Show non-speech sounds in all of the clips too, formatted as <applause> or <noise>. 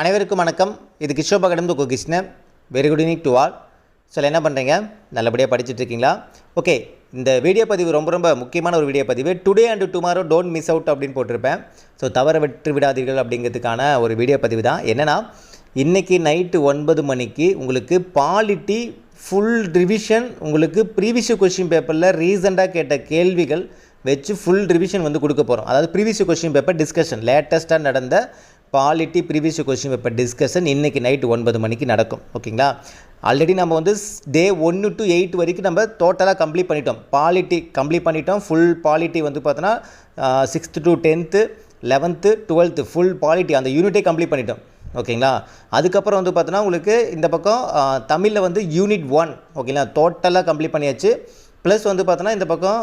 அனைவருக்கும் வணக்கம். இது கிஷோபா கடந்து கோ Krishnan. Very good evening to all so என்ன பண்ணுறீங்க நல்லபடியாக படிச்சுட்டு இருக்கீங்களா? ஓகே இந்த வீடியோ பதிவு ரொம்ப ரொம்ப முக்கியமான ஒரு வீடியோ பதிவு. Today and tomorrow don't miss out அப்படின்னு போட்டிருப்பேன். ஸோ தவற விட்டு விடாதீர்கள் அப்படிங்கிறதுக்கான ஒரு வீடியோ பதிவு தான். என்னென்னா இன்றைக்கி நைட்டு ஒன்பது மணிக்கு உங்களுக்கு பாலிட்டி ஃபுல் ரிவிஷன் உங்களுக்கு ப்ரீவியஸ் கொஷின் பேப்பரில் ரீசெண்டாக கேட்ட கேள்விகள் வச்சு ஃபுல் ரிவிஷன் வந்து கொடுக்க போகிறோம் அதாவது ப்ரீவியஸ் கொஷின் பேப்பர் டிஸ்கஷன் லேட்டஸ்ட்டாக நடந்த polity previous question paper discussion இன்றைக்கி நைட்டு ஒன்பது மணிக்கு நடக்கும். ஓகேங்களா? ஆல்ரெடி நம்ம வந்து டே ஒன்று டு எயிட் வரைக்கும் நம்ம டோட்டலாக கம்ப்ளீட் பண்ணிட்டோம். பாலிட்டி கம்ப்ளீட் பண்ணிட்டோம். ஃபுல் பாலிட்டி வந்து பார்த்தோன்னா sixth to tenth eleventh twelfth full polity அந்த யூனிட்டே கம்ப்ளீட் பண்ணிட்டோம். ஓகேங்களா? அதுக்கப்புறம் வந்து பார்த்தோன்னா உங்களுக்கு இந்த பக்கம் தமிழில் வந்து யூனிட் ஒன் ஓகேங்களா? டோட்டலாக கம்ப்ளீட் பண்ணியாச்சு. ப்ளஸ் வந்து பார்த்தோன்னா இந்த பக்கம்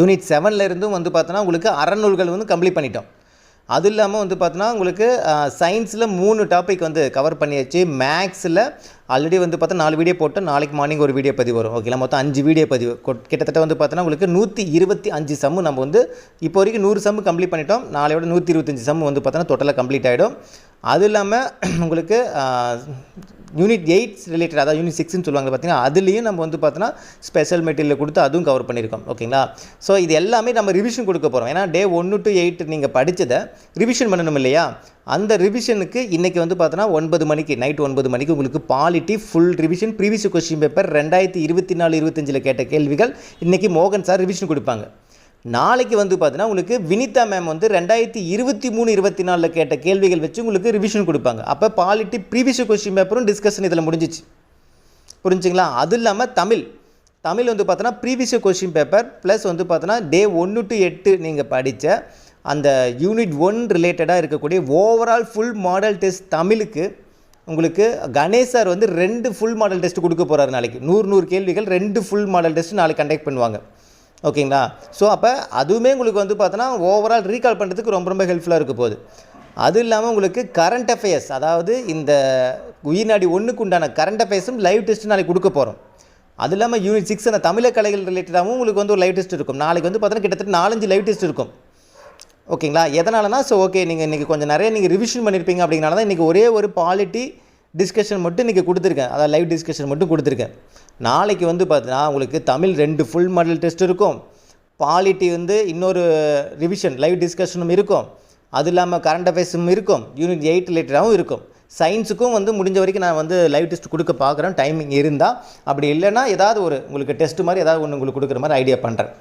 யூனிட் செவனில் இருந்தும் வந்து பார்த்தோன்னா உங்களுக்கு அறநூல்கள் வந்து கம்ப்ளீட் பண்ணிட்டோம். அது இல்லாமல் வந்து பார்த்தோன்னா உங்களுக்கு சயின்ஸில் மூணு டாபிக் வந்து கவர் பண்ணியாச்சு. மேக்ஸில் ஆல்ரெடி வந்து பார்த்தா நாலு வீடியோ போட்டு நாளைக்கு மார்னிங் ஒரு வீடியோ பதிவு வரும். ஓகேங்களா மொத்தம் அஞ்சு வீடியோ பதிவு. கிட்டத்தட்ட வந்து பார்த்தோன்னா உங்களுக்கு நூற்றி இருபத்தி அஞ்சு சம்மு நம்ம வந்து இப்போ வரைக்கும் நூறு சம்மு கம்ப்ளீட் பண்ணிட்டோம். நாளையோட நூற்றி இருபத்தஞ்சு சம்மு வந்து பார்த்தோன்னா டோட்டலாக கம்ப்ளீட் ஆகிடும் அது இல்லாமல் <clears throat> உங்களுக்கு யூனிட் எயிட்ஸ் ரிலேட்டட் அதாவது யூனிட் சிக்ஸ்னு சொல்லுவாங்க பார்த்தீங்கன்னா அதுலேயும் நம்ம வந்து பார்த்தோன்னா ஸ்பெஷல் மெட்டீரியல் கொடுத்து அதுவும் கவர் பண்ணியிருக்கோம் ஓகேங்களா ஸோ இது எல்லாமே நம்ம ரிவிஷன் கொடுக்க போகிறோம் ஏன்னா டே ஒன்று டு எயிட் நீங்கள் படித்ததை ரிவிஷன் பண்ணணும் இல்லையா? அந்த ரிவிஷனுக்கு இன்றைக்கி வந்து பார்த்தோன்னா ஒன்பது மணிக்கு நைட் ஒன்பது மணிக்கு உங்களுக்கு polity full revision previous question paper ரெண்டாயிரத்தி இருபத்தி நாலு இருபத்தஞ்சில் கேட்ட கேள்விகள் இன்றைக்கி மோகன் சார் ரிவிஷன் கொடுப்பாங்க. நாளைக்கு வந்து பார்த்தீங்கன்னா உங்களுக்கு வினிதா மேம் வந்து ரெண்டாயிரத்தி இருபத்தி மூணு இருபத்தி நாலில் கேட்ட கேள்விகள் வச்சு உங்களுக்கு ரிவிஷன் கொடுப்பாங்க. அப்போ பாலிட்டி ப்ரீவியஸ் கொஸ்டின் பேப்பரும் டிஸ்கஷன் இதில் முடிஞ்சிச்சு. புரிஞ்சுங்களா? அது இல்லாமல் தமிழ். தமிழ் வந்து பார்த்தோன்னா ப்ரீவியஸ் கொஸ்டின் பேப்பர் ப்ளஸ் வந்து பார்த்தோன்னா டே ஒன்று டு எட்டு நீங்கள் படித்த அந்த யூனிட் ஒன் ரிலேட்டடாக இருக்கக்கூடிய ஓவரால் ஃபுல் மாடல் டெஸ்ட் தமிழுக்கு உங்களுக்கு கணேஷ் சார் வந்து ரெண்டு ஃபுல் மாடல் டெஸ்ட் கொடுக்க போகிறாரு நாளைக்கு. நூறு நூறு கேள்விகள் ரெண்டு ஃபுல் மாடல் டெஸ்ட் நாளைக்கு கண்டக்ட் பண்ணுவாங்க. ஓகேங்களா? ஸோ அப்போ அதுவுமே உங்களுக்கு வந்து பார்த்தோன்னா ஓவரால் ரீகால் பண்ணுறதுக்கு ரொம்ப ரொம்ப ஹெல்ப்ஃபுல்லாக இருக்க போகுது. அது இல்லாமல் உங்களுக்கு கரண்ட் அஃபேர்ஸ் அதாவது இந்த உயிர்நாடி ஒன்றுக்கு உண்டான கரண்ட் அஃபேர்ஸும் லைவ் டெஸ்ட்டு நாளைக்கு கொடுக்க போகிறோம் அது இல்லாமல் யூனிட் சிக்ஸ் அந்த தமிழக கலைகள் ரிலேட்டடாகவும் உங்களுக்கு வந்து ஒரு லைவ் டெஸ்ட் இருக்கும். நாளைக்கு வந்து பார்த்தோன்னா கிட்டத்தட்ட நாலஞ்சு லைவ் டெஸ்ட் இருக்கும். ஓகேங்களா? எதனாலனா ஸோ ஓகே நீங்கள் இன்றைக்கி கொஞ்சம் நிறைய நீங்கள் ரிவிஷன் பண்ணியிருப்பீங்க அப்படிங்கிறனால தான் இன்றைக்கி ஒரே ஒரு பாலிட்டி டிஸ்கஷன் மட்டும் இன்றைக்கி கொடுத்துருக்கேன். அதாவது லைவ் டிஸ்கஷன் மட்டும் கொடுத்துருக்கேன். நாளைக்கு வந்து பார்த்தீங்கன்னா உங்களுக்கு தமிழ் ரெண்டு ஃபுல் மாடல் டெஸ்ட் இருக்கும். பாலிட்டி வந்து இன்னொரு ரிவிஷன் லைவ் டிஸ்கஷனும் இருக்கும். அது இல்லாமல் கரண்ட் அஃபேர்ஸும் இருக்கும். யூனிட் எயிட் ரிலேட்டடாகவும் இருக்கும். சயின்ஸுக்கும் வந்து முடிஞ்ச வரைக்கும் நான் வந்து லைவ் டெஸ்ட் கொடுக்க பார்க்குறேன் டைமிங் இருந்தால் அப்படி இல்லைன்னா ஏதாவது ஒரு உங்களுக்கு டெஸ்ட் மாதிரி ஏதாவது ஒன்று உங்களுக்கு கொடுக்குற மாதிரி ஐடியா பண்ணுறேன்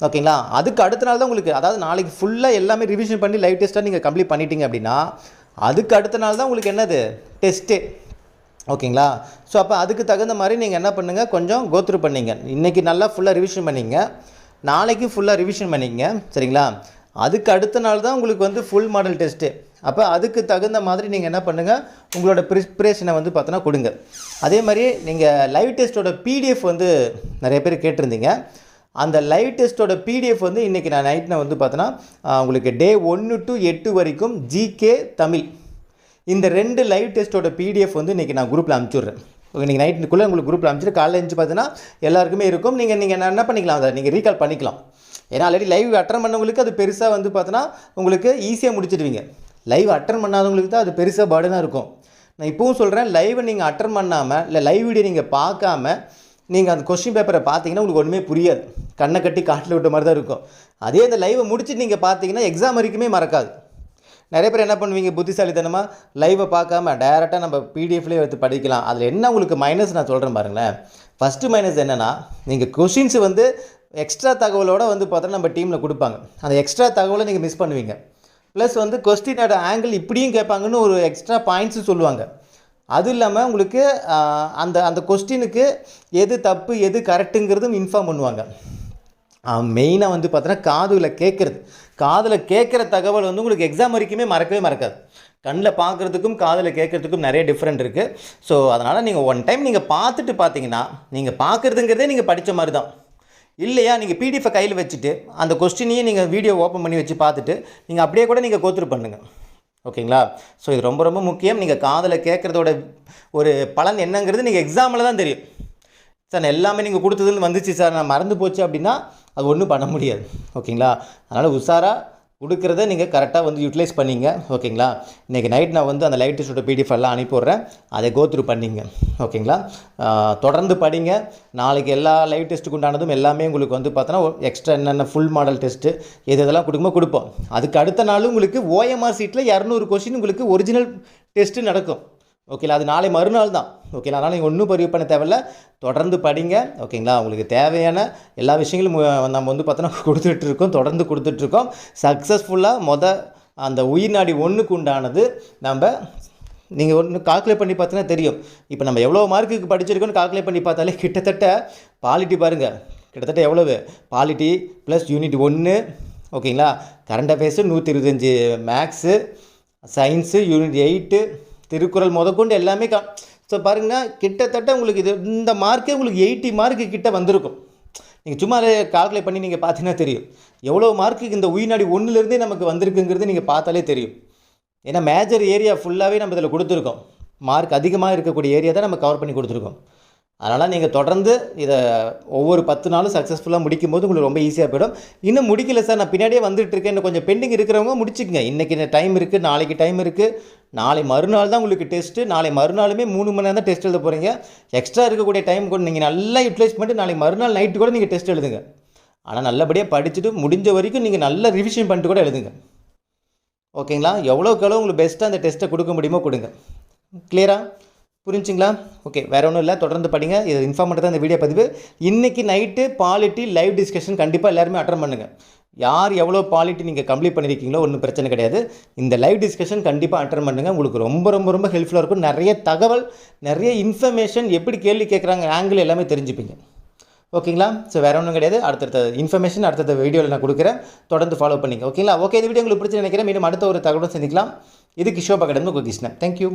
ஓகேங்களா அதுக்கு அடுத்த நாள் தான் உங்களுக்கு அதாவது நாளைக்கு ஃபுல்லாக எல்லாமே ரிவிஷன் பண்ணி லைவ் டெஸ்ட்டாக நீங்கள் கம்ப்ளீட் பண்ணிட்டீங்க அப்படின்னா அதுக்கு அடுத்த நாள் தான் உங்களுக்கு என்னது? டெஸ்ட்டு ஓகேங்களா? ஸோ அப்போ அதுக்கு தகுந்த மாதிரி நீங்கள் என்ன பண்ணுங்கள் கொஞ்சம் கோத்ரூ பண்ணிங்க. இன்றைக்கி நல்லா ஃபுல்லாக ரிவிஷன் பண்ணிங்க. நாளைக்கு ஃபுல்லாக ரிவிஷன் பண்ணிங்க. சரிங்களா? அதுக்கு அடுத்த நாள் தான் உங்களுக்கு வந்து ஃபுல் மாடல் டெஸ்ட்டு அப்போ அதுக்கு தகுந்த மாதிரி நீங்கள் என்ன பண்ணுங்கள் உங்களோட ப்ரிப்ரேஷனை வந்து பார்த்தோன்னா கொடுங்க. அதே மாதிரி நீங்கள் லைவ் டெஸ்ட்டோட பிடிஎஃப் வந்து நிறைய பேர் கேட்டிருந்தீங்க. அந்த லைவ் டெஸ்ட்டோட பிடிஎஃப் வந்து இன்றைக்கி நான் நைட் நான் வந்து பார்த்தோன்னா உங்களுக்கு டே ஒன்று டு எட்டு வரைக்கும் ஜிகே தமிழ். இந்த ரெண்டு லைவ் டெஸ்ட்டோட பிடிஎஃப் வந்து இன்றைக்கி நான் குரூப்பில் அனுப்பிச்சுட்றேன் இன்றைக்கி நைட்டுக்குள்ளே உங்களுக்கு குரூப்பில் அனுப்பிச்சிட்டு காலையில் எழுந்து பார்த்தீங்கன்னா எல்லாருக்குமே இருக்கும். நீங்கள் நீங்கள் என்ன பண்ணிக்கலாம்? அதை நீங்கள் ரீகால் பண்ணிக்கலாம். ஏன்னா ஆல்ரெடி லைவ் அட்டன் பண்ணவங்களுக்கு அது பெருசாக வந்து பார்த்தோன்னா உங்களுக்கு ஈஸியாக முடிச்சிடுவீங்க. லைவ் அட்டன் பண்ணாதவங்களுக்கு தான் அது பெருசாக பர்டனாக இருக்கும். நான் இப்போவும் சொல்கிறேன் லைவை நீங்கள் அட்டன் பண்ணாமல் இல்லை லைவ் வீடியோ நீங்கள் பார்க்காம நீங்கள் அந்த கொஸ்டின் பேப்பரை பார்த்தீங்கன்னா உங்களுக்கு ஒன்றுமே புரியாது. கண்ணை கட்டி காட்டில் விட்ட மாதிரி தான் இருக்கும். அதே அந்த லைவை முடிச்சுட்டு நீங்கள் பார்த்தீங்கன்னா எக்ஸாம் வரைக்குமே மறக்காது. நிறைய பேர் என்ன பண்ணுவீங்க? புத்திசாலித்தனமாக லைவை பார்க்காம டேரெக்டாக நம்ம பிடிஎஃப்லேயே எடுத்து படிக்கலாம். அதில் என்ன உங்களுக்கு மைனஸ் நான் சொல்கிறேன் பாருங்களேன். ஃபஸ்ட்டு மைனஸ் என்னென்னா நீங்கள் கொஷின்ஸ் வந்து எக்ஸ்ட்ரா தகவலோட வந்து பார்த்தோன்னா நம்ம டீமில் கொடுப்பாங்க. அந்த எக்ஸ்ட்ரா தகவலை நீங்கள் மிஸ் பண்ணுவீங்க. ப்ளஸ் வந்து கொஸ்டினோட ஆங்கிள் இப்படியும் கேட்பாங்கன்னு ஒரு எக்ஸ்ட்ரா பாயிண்ட்ஸும் சொல்லுவாங்க. அது இல்லாமல் உங்களுக்கு அந்த அந்த கொஸ்டினுக்கு எது தப்பு எது கரெக்டுங்கிறதும் இன்ஃபார்ம் பண்ணுவாங்க. மெயினாக வந்து பார்த்தோன்னா காதில் கேட்குறது காதில் கேட்குற தகவல் வந்து உங்களுக்கு எக்ஸாம் வரைக்குமே மறக்கவே மறக்காது. கண்ணில் பார்க்குறதுக்கும் காதில் கேட்குறதுக்கும் நிறைய டிஃப்ரெண்ட் இருக்குது ஸோ அதனால் நீங்கள் ஒன் டைம் நீங்கள் பார்த்துட்டு பார்த்தீங்கன்னா நீங்கள் பார்க்குறதுங்கிறதே நீங்கள் படித்த மாதிரி தான் இல்லையா நீங்கள் பிடிஎஃபை கையில் வச்சுட்டு அந்த கொஸ்டினையும் நீங்கள் வீடியோ ஓப்பன் பண்ணி வச்சு பார்த்துட்டு நீங்கள் அப்படியே கூட நீங்கள் கோத்துரு பண்ணுங்கள் ஓகேங்களா? ஸோ இது ரொம்ப ரொம்ப முக்கியம். நீங்கள் காதில் கேட்குறதோட ஒரு பலன் என்னங்கிறது நீங்கள் எக்ஸாமில் தான் தெரியும். சார் நான் எல்லாமே நீங்கள் கொடுத்ததுன்னு வந்துச்சு சார் நான் மறந்து போச்சு அப்படின்னா அது ஒன்றும் பண்ண முடியாது. ஓகேங்களா? அதனால் உஷாராக கொடுக்குறத நீங்கள் கரெக்டாக வந்து யூட்டிலைஸ் பண்ணிங்க. ஓகேங்களா? இன்றைக்கி நைட் நான் வந்து அந்த லைட் டெஸ்ட்டோட பிடிஎஃப் எல்லாம் அனுப்பிவிட்றேன். அதை கோத்ரூ பண்ணிங்க. ஓகேங்களா? தொடர்ந்து படிங்க. நாளைக்கு எல்லா லைவ் டெஸ்ட்டுக்கு உண்டானதும் எல்லாமே உங்களுக்கு வந்து பார்த்தோன்னா எக்ஸ்ட்ரா என்னென்ன ஃபுல் மாடல் டெஸ்ட்டு எது இதெல்லாம் கொடுக்குமோ கொடுப்போம். அதுக்கு அடுத்த நாள் உங்களுக்கு ஓஎம்ஆர் சீட்டில் இரநூறு கொஷின் உங்களுக்கு ஒரிஜினல் டெஸ்ட்டு நடக்கும். ஓகேங்களா அது நாளை மறுநாள் தான். ஓகேங்களா அதனால் நீங்கள் ஒன்றும் பதிவு பண்ண தேவையில்ல. தொடர்ந்து படிங்க. ஓகேங்களா உங்களுக்கு தேவையான எல்லா விஷயங்களும் நம்ம வந்து பார்த்தோன்னா கொடுத்துட்ருக்கோம் தொடர்ந்து கொடுத்துட்ருக்கோம் சக்ஸஸ்ஃபுல்லாக மொதல் அந்த உயிர் நாடி ஒன்றுக்கு உண்டானது நம்ம நீங்கள் ஒன்று கால்குலேட் பண்ணி பார்த்தீங்கன்னா தெரியும். இப்போ நம்ம எவ்வளோ மார்க்குக்கு படிச்சிருக்கோன்னு கால்குலேட் பண்ணி பார்த்தாலே கிட்டத்தட்ட பாலிட்டி பாருங்கள் கிட்டத்தட்ட எவ்வளவு? பாலிட்டி ப்ளஸ் யூனிட் ஒன்று ஓகேங்களா கரண்ட் அஃபேர்ஸு நூற்றி இருபத்தஞ்சி. Maths science unit eight Thirukkural முதற்கொண்டு எல்லாமே கா ஸோ பாருங்கன்னா கிட்டத்தட்ட உங்களுக்கு இது இந்த மார்க்கே உங்களுக்கு எயிட்டி மார்க்கு கிட்ட வந்திருக்கும். நீங்கள் சும்மா கால்குலேட் பண்ணி நீங்கள் பார்த்தீங்கன்னா தெரியும். எவ்வளோ மார்க்கு இந்த உயிர்நாடி ஒன்றுலேருந்தே நமக்கு வந்திருக்குங்கிறது நீங்கள் பார்த்தாலே தெரியும். ஏன்னா மேஜர் ஏரியா ஃபுல்லாகவே நம்ம இதில் கொடுத்துருக்கோம். மார்க் அதிகமாக இருக்கக்கூடிய ஏரியா தான் நம்ம கவர் பண்ணி கொடுத்துருக்கோம். அதனால் நீங்கள் தொடர்ந்து இதை ஒவ்வொரு பத்து நாளும் சக்ஸஸ்ஃபுல்லாக முடிக்கும் போது உங்களுக்கு ரொம்ப ஈஸியாக போயிடும். இன்னும் முடிக்கல சார் நான் பின்னாடியே வந்துட்டு இருக்கேன். இன்னும் கொஞ்சம் பெண்டிங் இருக்கிறவங்க முடிச்சுக்கங்க. இன்றைக்கி டைம் இருக்குது நாளைக்கு டைம் இருக்குது நாளை மறுநாள் தான் உங்களுக்கு டெஸ்ட்டு நாளை மறுநாளுமே மூணு மணி நேரம் தான் டெஸ்ட் எழுத போகிறீங்க எக்ஸ்ட்ரா இருக்கக்கூடிய டைம் கூட நீங்கள் நல்லா யூட்டிலைஸ் பண்ணிட்டு நாளை மறுநாள் நைட்டு கூட நீங்கள் டெஸ்ட் எழுதுங்க. ஆனால் நல்லபடியாக படிச்சுட்டு முடிஞ்ச வரைக்கும் நீங்கள் நல்லா ரிவிஷன் பண்ணிட்டு கூட எழுதுங்க. ஓகேங்களா எவ்வளோக்கு எவ்வளோ உங்களுக்கு பெஸ்ட்டாக அந்த டெஸ்ட்டை கொடுக்க முடியுமோ கொடுங்க. கிளியரா புரிஞ்சுங்களா? ஓகே வேறு ஒன்றும் இல்லை. தொடர்ந்து படிங்க. இது இன்ஃபார்ம் தான் இந்த வீடியோ பதிவு. இன்றைக்கி நைட்டு பாலிட்டி லைவ் டிஸ்கஷன் கண்டிப்பாக எல்லாருமே அட்டன் பண்ணுங்கள் யார் எவ்வளோ பாலிட்டி நீங்கள் கம்ப்ளீட் பண்ணியிருக்கீங்களோ ஒன்றும் பிரச்சனை கிடையாது. இந்த லைவ் டிஸ்கஷன் கண்டிப்பாக அட்டன் பண்ணுங்கள் உங்களுக்கு ரொம்ப ரொம்ப ரொம்ப ஹெல்ப்ஃபுல்லாக இருக்கும். நிறைய தகவல் நிறைய இன்ஃபர்மேஷன் எப்படி கேள்வி கேட்குறாங்க ஆங்கிள் எல்லாமே தெரிஞ்சுப்பீங்க. ஓகேங்களா? ஸோ வேறு ஒன்றும் கிடையாது. அடுத்தடுத்த இன்ஃபர்மேஷன் அடுத்தடுத்த வீடியோவில் நான் கொடுக்குறேன். தொடர்ந்து ஃபாலோ பண்ணிங்க ஓகேங்களா? ஓகே இந்த வீடியோ உங்களுக்கு பிடிச்சி நினைக்கிறேன். மீண்டும் அடுத்த ஒரு தகவலும் சந்திக்கலாம். இது கிஷோபா கடந்து உங்கள் கிருஷ்ணன் தேங்க்யூ